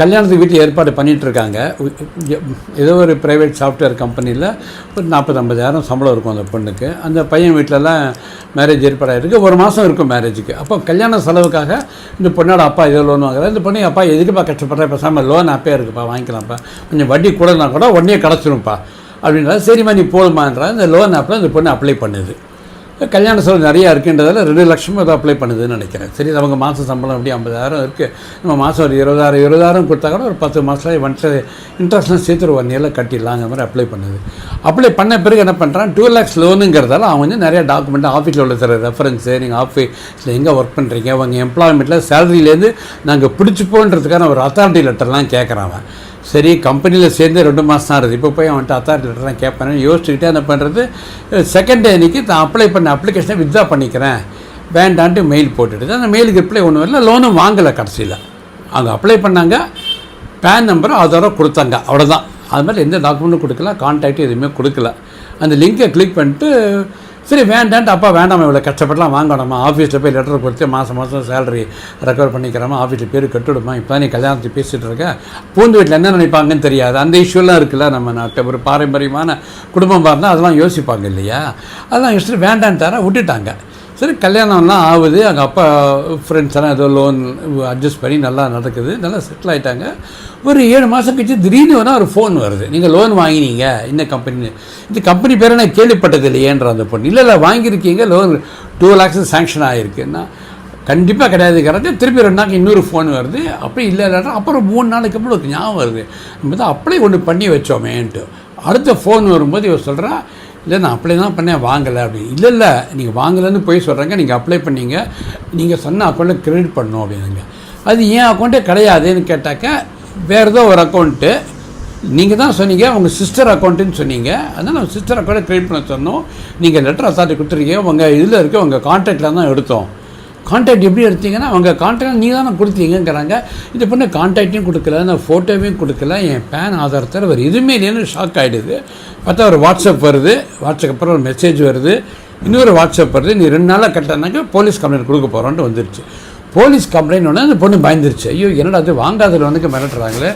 கல்யாணத்துக்கு வீட்டில் ஏற்பாடு பண்ணிகிட்ருக்காங்க இருக்காங்க ஏதோ ஒரு ப்ரைவேட் சாஃப்ட்வேர் கம்பெனியில் ஒரு நாற்பது ஐம்பதாயிரம் சம்பளம் இருக்கும் அந்த பொண்ணுக்கு. அந்த பையன் வீட்டிலலாம் மேரேஜ் ஏற்பாடாயிருக்கு ஒரு மாதம் இருக்கும் மேரேஜுக்கு அப்போ கல்யாண செலவுக்காக இந்த பொண்ணோட அப்பா ஏதோ லோன் வாங்குறாரு. இந்த பொண்ணு அப்பா எதுக்குப்பா கஷ்டப்படுற? பேசாமல் லோன் அப்பே இருக்குப்பா வாங்கிக்கலாம்ப்பா. கொஞ்சம் வட்டி கூடனா கூட உடனே கிடச்சிரும்ப்பா. அப்படின்றா சரிம்மா நீ போதுமான்றா இந்த லோன் ஆப்பில் இந்த பொண்ணு அப்ளை பண்ணுது. கல்யாண செலவு நிறையா இருக்குன்றதால ரெண்டு லட்சமும் ஏதோ அப்ளை பண்ணுதுன்னு நினைக்கிறேன். சரி அவங்க மாதம் சம்பளம் அப்படி ஐம்பதாயிரம் இருக்குது நம்ம மாதம் ஒரு இருபதாயிரம் இருபதாயிரம் கொடுத்தா கூட ஒரு பத்து மாதம் வந்துட்டு இன்ட்ரெஸ்ட்லாம் சேர்த்து ஒரு ஒன் இயரில் கட்டிடலாங்கிற மாதிரி அப்ளை பண்ணுது. அப்ளை பண்ண பிறகு என்ன பண்ணுறான் டூ லேக்ஸ் லோனுங்கிறதால அவன் வந்து நிறைய டாக்குமெண்ட் ஆஃபீஸில் உள்ள தர ரெஃபரன்ஸு நீங்கள் ஆஃபீஸில் எங்கே ஒர்க் பண்ணுறீங்க உங்கள் எம்ப்ளாய்மெண்ட்டில் சேலரியிலேருந்து நாங்கள் பிடிச்சிப்போன்றதுக்கான ஒரு அத்தாரிட்டி லெட்டர்லாம் கேட்குறான் அவன். சரி கம்பெனியில் சேர்ந்து ரெண்டு மாதம் தான் இருக்குது இப்போ போய் அவன்கிட்ட அத்தாரிட்டி லெட்டர்லாம் கேட்பேன். யோசிச்சுக்கிட்டே என்ன பண்ணுறது செகண்ட் டே அன்றைக்கி நான் அப்ளை பண்ண அப்ளிகேஷனை வித்ரா பண்ணிக்கிறேன். வேண்டான்ட்டு மெயில் போட்டுட்டு. அந்த மெயிலுக்கு ரிப்ளை ஒன்றும் இல்லை லோனும் வாங்கலை கடைசியில். அவங்க அப்ளை பண்ணாங்க. பேன் நம்பரும் அதோட கொடுத்தாங்க. அவ்வளோதான் அது மாதிரி எந்த டாக்குமெண்ட்டும் கொடுக்கல. கான்டாக்ட் எதுவுமே கொடுக்கல. அந்த லிங்கை கிளிக் பண்ணிட்டு சரி வேண்டான்ட்டு அப்பா வேண்டாம் இவ்வளோ கஷ்டப்படலாம் வாங்கணுமா? ஆஃபீஸில் போய் லெட்டர் கொடுத்து மாதம் மாதம் சேலரி ரெக்கவர் பண்ணிக்கிறோமா? ஆஃபீஸில் பேர் கட்டுவிடுமா இப்போ நீ கல்யாணத்துக்கு பேசிகிட்டு இருக்க? பூந்து வீட்டில் என்ன நினைப்பாங்கன்னு தெரியாது. அந்த இஷ்யூலாம் இருக்குல்ல நம்ம நாட்டை. ஒரு பாரம்பரியமான குடும்பம் இருந்தால் அதெல்லாம் யோசிப்பாங்க இல்லையா? அதெல்லாம் யோசிச்சுட்டு வேண்டான்ட்டாரா விட்டுட்டாங்க. சரி கல்யாணம்லாம் ஆகுது. எங்கள் அப்பா ஃப்ரெண்ட்ஸ் எல்லாம் ஏதோ லோன் அட்ஜஸ்ட் பண்ணி நல்லா நடக்குது. நல்லா செட்டில் ஆகிட்டாங்க ஒரு ஏழு மாதம் கழிச்சு திடீர்னு வேணால் ஒரு ஃபோன் வருது. நீங்கள் லோன் வாங்கினீங்க. இந்த கம்பெனி இந்த கம்பெனி பேரை நான் கேள்விப்பட்டது இல்லையேன்ற அந்த பொண்ணு. இல்லை இல்லை வாங்கியிருக்கீங்க. லோன் டூ லேக்ஸ் சேங்ஷன் ஆகிருக்குன்னா கண்டிப்பாக கிடையாது. கரெக்டாக திருப்பி ரெண்டு நாளைக்கு இன்னொரு ஃபோன் வருது. அப்படி இல்லை இல்லைன்னா அப்புறம் மூணு நாளைக்கு அப்புறம் ஒரு ஞாபகம் வருது. நம்ம தான் அப்படியே ஒன்று பண்ணி வச்சோமேன்ட்டு. அடுத்த ஃபோன் வரும்போது இவர் சொல்கிறா இல்லை நான் அப்ளை தான் பண்ணேன் வாங்கலை அப்படி. இல்லை இல்லை நீங்கள் வாங்கலைன்னு போய் சொல்கிறாங்க நீங்கள் அப்ளை பண்ணீங்க நீங்கள் சொன்ன அக்கௌண்ட்டில் கிரெடிட் பண்ணணும் அப்படின்னுங்க. அது ஏன் அக்கௌண்ட்டே கிடையாதுன்னு கேட்டாக்க வேறு ஏதோ ஒரு அக்கௌண்ட்டு நீங்கள் தான் சொன்னீங்க உங்கள் சிஸ்டர் அக்கௌண்ட்டுன்னு சொன்னீங்க. அதனால் நம்ம சிஸ்டர் அக்கௌண்ட்டை கிரியேட் பண்ண சொன்னோம். நீங்கள் லெட்டர் அத்தாரிட்டி கொடுத்துருக்கீங்க உங்கள் இதில் இருக்க உங்கள் கான்டாக்டில் தான் எடுத்தோம். கான்டாக்ட் எப்படி எடுத்தீங்கன்னா அவங்க கான்டாக்ட் நீங்கள் தானே கொடுத்தீங்கங்கிறாங்க. இந்த பொண்ணு கான்டாக்டையும் கொடுக்கல நான் ஃபோட்டோவையும் கொடுக்கல என் பேன் ஆதாரத்தில் அவர் எதுவுமே இல்லைன்னு ஷாக் ஆகிடுது பார்த்தா ஒரு வாட்ஸ்அப் வருது வாட்ஸ்அப் அப்புறம் ஒரு மெசேஜ் வருது இன்னொரு வாட்ஸ்அப் வருது நீ ரெண்டு நாளாக கட்டினாக்க போலீஸ் கம்ப்ளைண்ட் கொடுக்க போகிறோன்ட்டு வந்துருச்சு. போலீஸ் கம்ப்ளைண்ட் உடனே அந்த பொண்ணு பயந்துருச்சு. ஐயோ என்னடா அது வாங்காத லோனுக்கு மிரட்டுறாங்களே.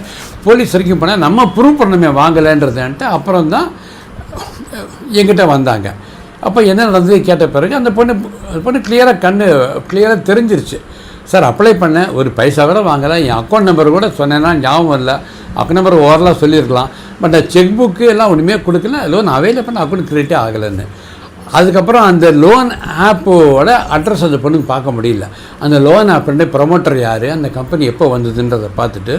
போலீஸ் வரைக்கும் போனால் நம்ம ப்ரூவ் பண்ணணுமே வாங்கலைன்றதுன்ட்டு அப்புறம் தான் எங்கிட்ட வந்தாங்க. அப்போ என்ன நடந்தது கேட்ட பிறகு அந்த பொண்ணு அந்த பொண்ணு கிளியராக கண்ணு கிளியராக தெரிஞ்சிருச்சு. சார் அப்ளை பண்ணேன் ஒரு பைசா கூட வாங்கலை. என் அக்கௌண்ட் நம்பர் கூட சொன்னேன்னா ஞாபகம் இல்லை அக்கௌண்ட் நம்பர் ஓரலாக சொல்லியிருக்கலாம். பட் செக் புக்கு எல்லாம் ஒன்றுமே கொடுக்கல. லோன் அவைலபிள் பண்ண அக்கௌண்ட் கிரியேட்டே ஆகலைன்னு. அதுக்கப்புறம் அந்த லோன் ஆப்போட அட்ரஸ் அந்த பொண்ணுக்கு பார்க்க முடியல. அந்த லோன் ஆப்புடைய ப்ரொமோட்டர் யார்? அந்த கம்பெனி எப்போ வந்ததுன்றதை பார்த்துட்டு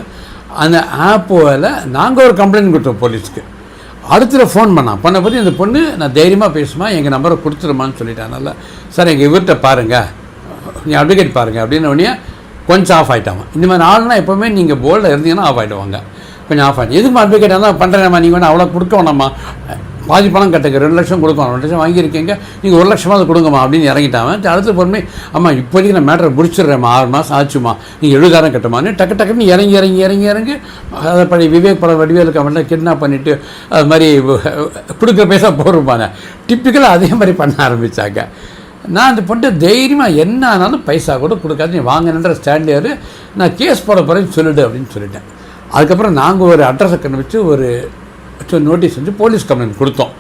அந்த ஆப்போவில் நாங்கள் ஒரு கம்ப்ளைண்ட் கொடுத்தோம் போலீஸ்க்கு. அடுத்த ஃபோன் பண்ணான் பண்ண பற்றி இந்த பொண்ணு நான் தைரியமாக பேசுமா எங்கள் நம்பரை கொடுத்துருமான்னு சொல்லிட்டேன். நல்லா சார் எங்கள் இவர்கிட்ட பாருங்கள் நீ அட்வொகேட் பாருங்கள் அப்படின்னு உடனே கொஞ்சம் ஆஃப் ஆகிட்டாங்க இந்த மாதிரி ஆளுனா எப்போவுமே நீங்கள் போர்டில் இருந்தீங்கன்னா ஆஃப் ஆகிடுவாங்க கொஞ்சம் ஆஃப் ஆகிட்டு எதுக்கு அட்வொகேட் தான் பண்ணுறேன்மா நீங்கள் வேணா அவ்வளோ கொடுக்க வேணாம்மா. பாதி பணம் கட்டுங்க ரெண்டு லட்சம் கொடுக்கணும் ரெண்டு லட்சம் வாங்கியிருக்கீங்க நீங்கள் ஒரு லட்சமாவது கொடுங்கம்மா அப்படின்னு இறங்கிட்டாங்க அடுத்த பொறுமை அம்மா இப்போதைக்கு நான் மேட்டரை முடிச்சிடுறேம்மா ஆறு மாதம் ஆச்சுமா நீங்கள் எழுதாரம் கட்டுமான்னு டக்கு டக்குன்னு இறங்கி இறங்கி இறங்கி இறங்கி அதை படி விவேக் படம் வடிவேலுக்கு கமெண்ட்டில் கிட்னாப் பண்ணிவிட்டு அது மாதிரி கொடுக்குற பைசா போடுறப்பாங்க டிப்பிக்கலாக அதே மாதிரி பண்ண ஆரம்பித்தாங்க நான் அந்த பொண்ணு தைரியமாக என்ன ஆனாலும் பைசா கூட கொடுக்காது நீ வாங்கினன்ற ஸ்டாண்டியார் நான் கேஸ் போட போகிறேன்னு சொல்லிடு அப்படின்னு சொல்லிட்டேன். அதுக்கப்புறம் நாங்கள் ஒரு அட்ரஸை கண்டுபிடிச்சு ஒரு நோட்டீஸ் வந்து போலீஸ் கம்ப்ளைண்ட் கொடுத்தோம்.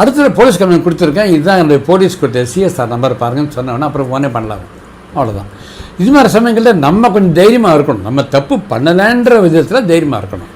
அடுத்தது போலீஸ் கம்ப்ளைண்ட் கொடுத்துருக்கேன். இதுதான் என்னுடைய போலீஸ் கொடுத்த சிஎஸ்ஆர் நம்பர் பாருங்கன்னு சொன்னோன்னா அப்புறம் ஃபோனே பண்ணலாம் அவ்வளோதான் இது மாதிரி சமயங்களில் நம்ம கொஞ்சம் தைரியமாக இருக்கணும். நம்ம தப்பு பண்ணலைன்ற விதத்தில் தைரியமாக இருக்கணும்.